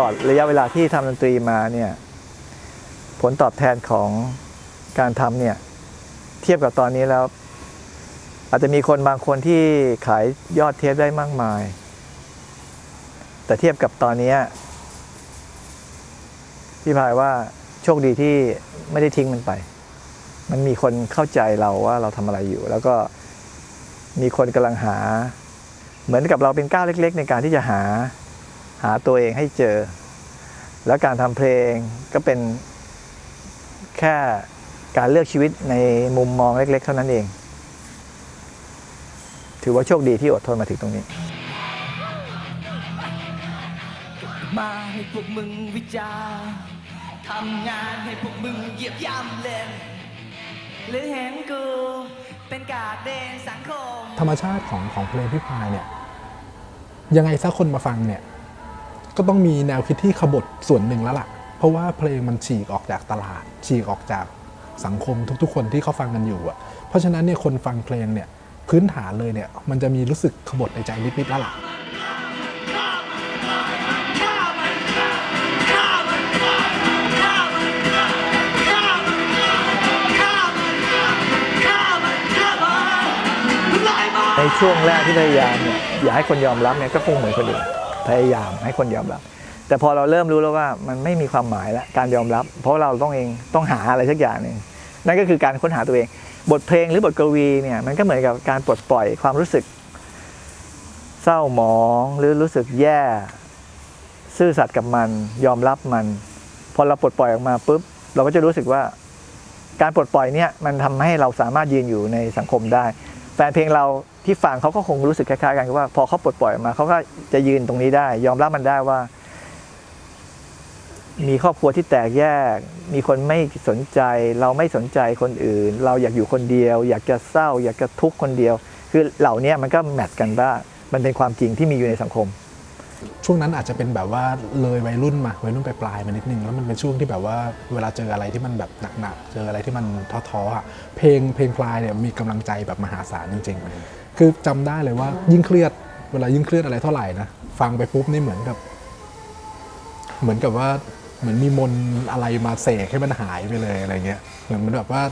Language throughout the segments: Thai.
ลอดระยะเวลาที่ทำดนตรีมาเนี่ยผลตอบแทนของการทำเนี่ยเทียบกับตอนนี้แล้ว อาจจะมีคนบางคนที่ขายยอดเทปได้มากมาย แต่เทียบกับตอนนี้พี่พายว่าโชคดีที่ไม่ได้ทิ้งมันไป มันมีคนเข้าใจเราว่าเราทำอะไรอยู่ แล้วก็มีคนกำลังหา เหมือนกับเราเป็นก้าวเล็ก ๆ ในการที่จะหา หาตัวเองให้เจอ แล้วการทำเพลงก็เป็นแค่การเลือกชีวิตในมุมมองเล็ก ๆ เท่านั้นเอง ถือว่าโชคดีที่อดทนมาถึงตรงนี้ มาให้พวกมึงวิจารณ์ทำงานให้พวกมึงเหยียบย่ำเล่นหรือเห็นกูเป็นกาดเดนสังคม ธรรมชาติของของเพลงพี่พายเนี่ย ยังไงสักคนมาฟังเนี่ย ก็ต้องมีแนวคิดที่ขบฏส่วนหนึ่งแล้วล่ะ เพราะว่าเพลงมันฉีกออกจากตลาด ฉีกออกจากสังคมทุกๆ คนที่เขาฟังกันอยู่อะ เพราะฉะนั้นเนี่ยคนฟังเพลงเนี่ยพื้นฐานเลยเนี่ยมันจะมีรู้สึกขบฏในใจนิดๆแล้วล่ะในช่วงแรกที่พยายามเนี่ยอยากให้คนยอมรับเนี่ยก็คงเหมือนคนอื่น พยายามให้คนยอมรับ แต่พอเราเริ่มรู้แล้วว่ามันไม่มีความหมายแล้วการยอมรับ เพราะเราต้องเองต้องหาอะไรสักอย่างหนึ่งนั่นก็คือการค้นหาตัวเอง บทเพลงหรือบทกวีเนี่ยมันก็เหมือนกับการปลดปล่อยความรู้สึก เศร้าหมองหรือรู้สึกแย่ ซื่อสัตย์กับมันยอมรับมัน พอเราปลดปล่อยออกมาปุ๊บเราก็จะรู้สึกว่าการปลดปล่อยเนี่ยมันทำให้เราสามารถยืนอยู่ในสังคมได้ แฟนเพลงเรา ที่ฟังเขาก็คงรู้สึกคล้ายๆกันคือว่า พอเขาปลดปล่อยออกมาเขาก็จะยืนตรงนี้ได้ ยอมรับมันได้ว่า มีครอบครัวที่แตกแยก มีคนไม่สนใจ เราไม่สนใจคนอื่น เราอยากอยู่คนเดียว อยากจะเศร้า อยากจะทุกข์คนเดียว คือเหล่านี้มันก็แมทกันว่ามันเป็นความจริงที่มีอยู่ในสังคม ช่วงนั้นอาจจะเป็นแบบว่าเลยวัยรุ่นมาวัยรุ่นปลายๆมานิดนึงแล้วมันเป็นช่วงที่แบบว่าเวลาเจออะไรที่มันแบบหนักๆเจออะไรที่มันท้อๆอะเพลงเพลงปลายเนี่ยมีกำลังใจแบบมหาศาลจริงๆ คือจำได้เลยว่า ยิ่งเครียดเวลายิ่งเครียดอะไรเท่าไหร่นะฟังไปปุ๊บนี่เหมือนกับ เหมือนกับว่าเหมือนมีมนอะไรมาเสกให้มันหายไปเลยอะไรเงี้ยเหมือนมันแบบว่า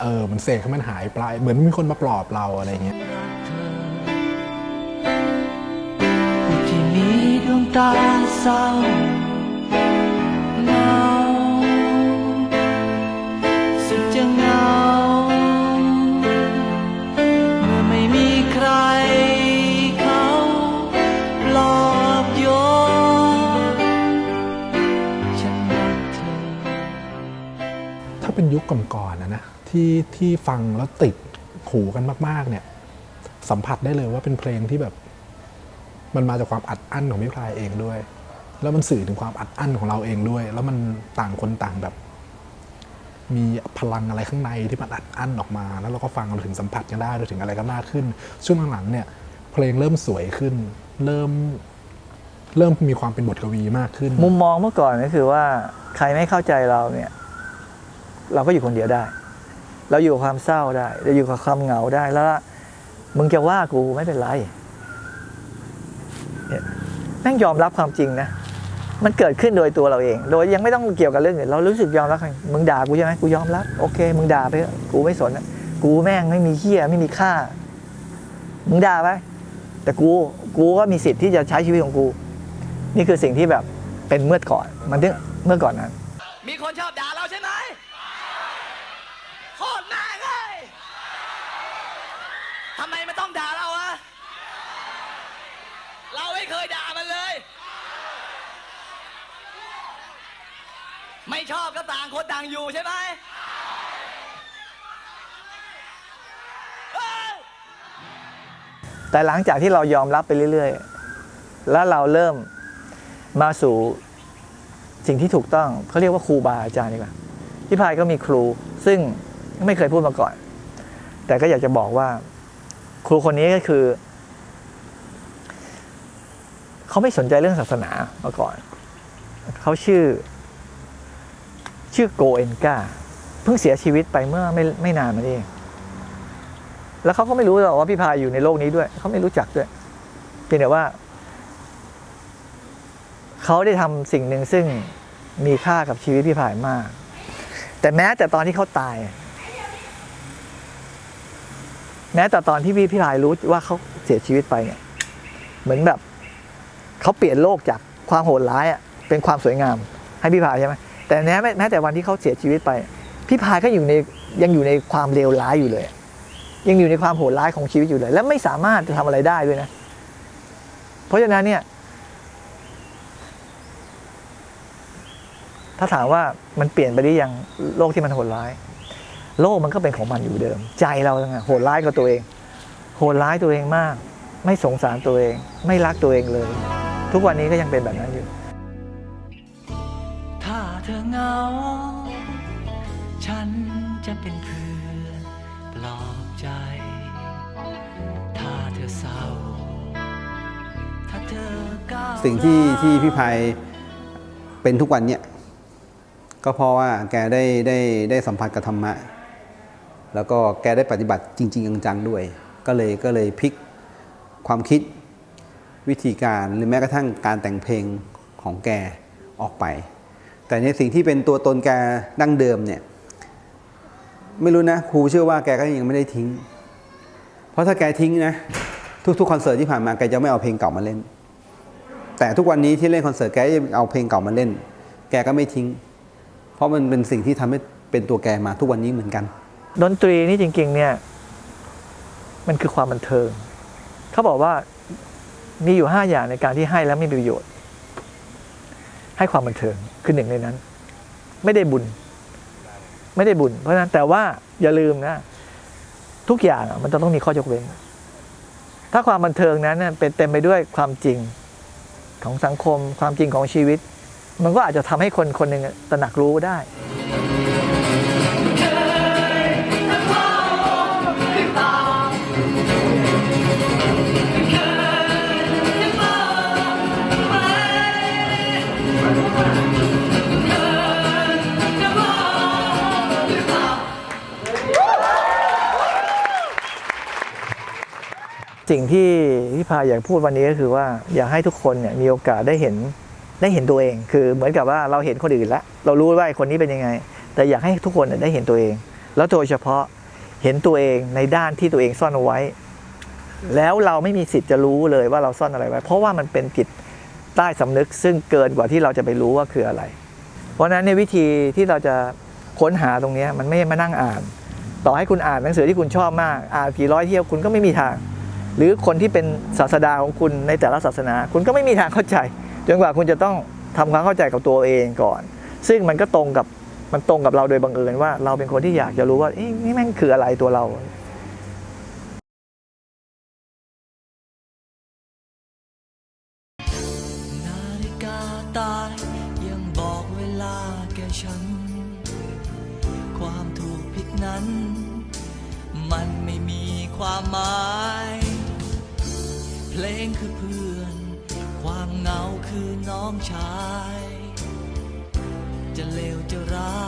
เออมันเสกให้มันหายไปเหมือนมีคนมาปลอบเราอะไรเงี้ยที่มีดวงตาเศร้า ที่ที่ฟังแล้วติดหูกันมาก ๆ เนี่ย สัมผัสได้เลยว่าเป็นเพลงที่แบบ มันมาจากความอัดอั้นของพี่พลายเองด้วย แล้วมันสื่อถึงความอัดอั้นของเราเองด้วย แล้วมันต่างคนต่างแบบ มีพลังอะไรข้างในที่มันอัดอั้นออกมา แล้วเราก็ฟังเราถึงสัมผัสกันได้เราถึงอะไรก็มากขึ้น ช่วงหลังๆเนี่ย เพลงเริ่มสวยขึ้น เริ่มเริ่มมีความเป็นบทกวีมากขึ้น มุมมองเมื่อก่อนก็คือว่า ใครไม่เข้าใจเราเนี่ย เราก็อยู่คนเดียวได้ เราอยู่ความเศร้าได้ เราอยู่กับความเหงาได้แล้วมึงจะว่ากูไม่เป็นไรเนี่แม่งยอมรับความจริงนะ มันเกิดขึ้นโดยตัวเราเอง โดยยังไม่ต้องเกี่ยวกับเรื่องอื่นเรารู้สึกยอมรับมึงด่ากูใช่ไหมกูยอมรับโอเค มึงด่าไปกูไม่สนอะกูแม่งไม่มีเหี้ยไม่มีค่า มึงด่าไปแต่กูกูก็มีสิทธิ์ที่จะใช้ชีวิตของกู นี่คือสิ่งที่แบบเป็นเมื่อก่อน มันเรื่องเมื่อก่อนนั้น มีคนชอบด่าเราใช่ไหมโคตรแม่งเลย ทำไมมันต้องด่าเราอะเราไม่เคยด่ามันเลย ไม่ชอบก็ต่างคนต่างอยู่ใช่ไหมแต่หลังจากที่เรายอมรับไปเรื่อยๆ แล้วเราเริ่มมาสู่สิ่งที่ถูกต้องเขาเรียกว่าครูบาอาจารย์ดีกว่าพี่พายก็มีครูซึ่งไม่เคยพูดมาก่อน แต่ก็อยากจะบอกว่า ครูคนนี้ก็คือ เขาไม่สนใจเรื่องศาสนามาก่อน เขาชื่อ ชื่อโกเอนกาเพิ่งเสียชีวิตไปเมื่อไม่ไม่นานมานี้แล้วเขาก็ไม่รู้หรอกว่าพี่พายอยู่ในโลกนี้ด้วย เขาไม่รู้จักด้วย เพียงแต่ว่า เขาได้ทำสิ่งหนึ่งซึ่งมีค่ากับชีวิตพี่พายมาก แต่แม้แต่ตอนที่เขาตาย แม้แต่ตอนที่พี่พี่พายรู้ว่าเขาเสียชีวิตไปเนี่ยเหมือนแบบเขาเปลี่ยนโลกจากความโหดร้ายอะเป็นความสวยงามให้พี่พายใช่ไหมแต่แม้แม้แต่วันที่เขาเสียชีวิตไป พี่พายก็อยู่ในยังอยู่ในความเลวร้ายอยู่เลย ยังอยู่ในความโหดร้ายของชีวิตอยู่เลย และไม่สามารถจะทำอะไรได้ด้วยนะ เพราะฉะนั้นเนี่ย ถ้าถามว่ามันเปลี่ยนไปหรือยังโลกที่มันโหดร้าย โลกมันก็เป็นของมันอยู่เดิม ใจเราต่างหากโหดร้ายกับตัวเอง โหดร้ายตัวเองมาก ไม่สงสารตัวเอง ไม่รักตัวเองเลย ทุกวันนี้ก็ยังเป็นแบบนั้นอยู่ ถ้าเธอเหงา ฉันจะเป็นเพื่อนปลอบใจ ถ้าเธอเศร้า ถ้าเธอก้าวสิ่งที่ที่พี่ภัยเป็นทุกวันเนี่ยก็เพราะว่าแกได้ได้ได้สัมผัสกับธรรมะ แล้วก็แกได้ปฏิบัติจริง ๆ จังๆด้วย ก็เลยก็เลยพลิกความคิดวิธีการหรือแม้กระทั่งการแต่งเพลงของแกออกไป แต่ในสิ่งที่เป็นตัวตนแกดั้งเดิมเนี่ยไม่รู้นะครูเชื่อว่าแกก็ยังไม่ได้ทิ้ง เพราะถ้าแกทิ้งนะทุกๆคอนเสิร์ตที่ผ่านมาแกจะไม่เอาเพลงเก่ามาเล่น แต่ทุกวันนี้ที่เล่นคอนเสิร์ตแกยังเอาเพลงเก่ามาเล่น แกก็ไม่ทิ้ง เพราะมันเป็นสิ่งที่ทำให้เป็นตัวแกมาทุกวันนี้เหมือนกัน ดนตรีนี่จริงๆ เนี่ย มันคือความบันเทิง เขาบอกว่ามีอยู่ห้าอย่างในการที่ให้แล้วไม่มีประโยชน์ ให้ความบันเทิงคือหนึ่งในนั้น ไม่ได้บุญ ไม่ได้บุญ เพราะนั้นแต่ว่าอย่าลืมนะ ทุกอย่างมันจะต้องมีข้อยกเว้น ถ้าความบันเทิงนั้นเป็นเต็มไปด้วยความจริงของสังคม ความจริงของชีวิต มันก็อาจจะทำให้คนคนหนึ่งตระหนักรู้ได้ สิ่งที่พี่พาอยากพูดวันนี้ก็คือว่าอยากให้ทุกคนเนี่ยมีโอกาสได้เห็นได้เห็นตัวเอง คือเหมือนกับว่าเราเห็นคนอื่นแล้ว เรารู้ว่าไอ้คนนี้เป็นยังไง แต่อยากให้ทุกคนได้เห็นตัวเอง แล้วโดยเฉพาะเห็นตัวเองในด้านที่ตัวเองซ่อนเอาไว้ แล้วเราไม่มีสิทธิ์จะรู้เลยว่าเราซ่อนอะไรไว้ เพราะว่ามันเป็นจิตใต้สำนึก ซึ่งเกินกว่าที่เราจะไปรู้ว่าคืออะไร เพราะฉะนั้นในวิธีที่เราจะค้นหาตรงนี้มันไม่มานั่งอ่าน ต่อให้คุณอ่านหนังสือที่คุณชอบมาก อ่านกี่ร้อยเที่ยวคุณก็ไม่มีทาง หรือคนที่เป็นศาสดาของคุณในแต่ละศาสนา คุณก็ไม่มีทางเข้าใจ จนกว่าคุณจะต้องทำความเข้าใจกับตัวเองก่อน ซึ่งมันก็ตรงกับมันตรงกับเราโดยบังเอิญว่า เราเป็นคนที่อยากจะรู้ว่านี่แม่งคืออะไรตัวเราตายังบอกเวลาแก่ฉัน ความถูกผิดนั้น มันไม่มีความหมาย เพลงคือเพื่อน ความเหงาคือน้องชาย จะเลวจะร้าย